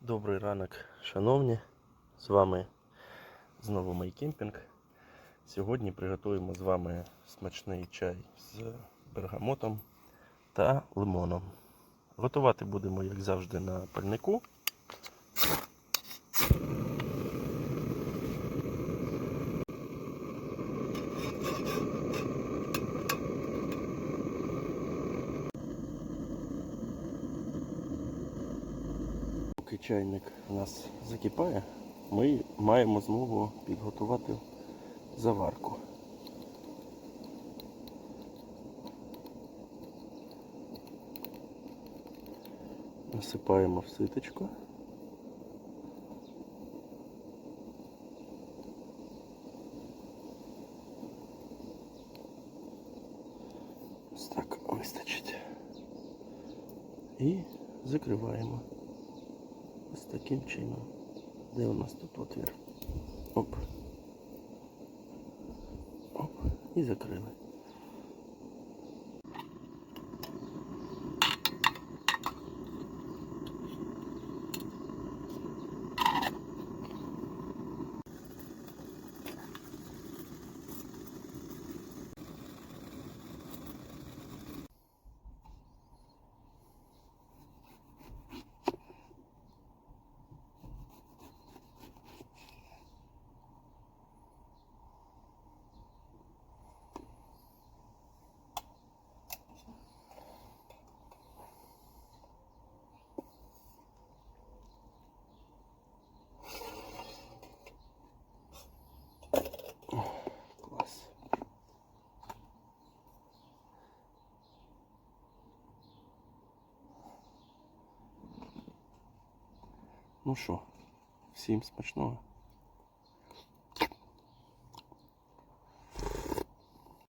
Добрий ранок, шановні. З вами знову Майкемпінг. Сьогодні приготуємо з вами смачний чай з бергамотом та лимоном. Готувати будемо, як завжди, на пальнику. Поки чайник у нас закипає, ми маємо змогу підготувати заварку. Насипаємо в ситочку. Ось так вистачить. І закриваємо. Ось таким чином. Де у нас тут отвір? Оп. Оп. І закрили. Ну що, всім смачного.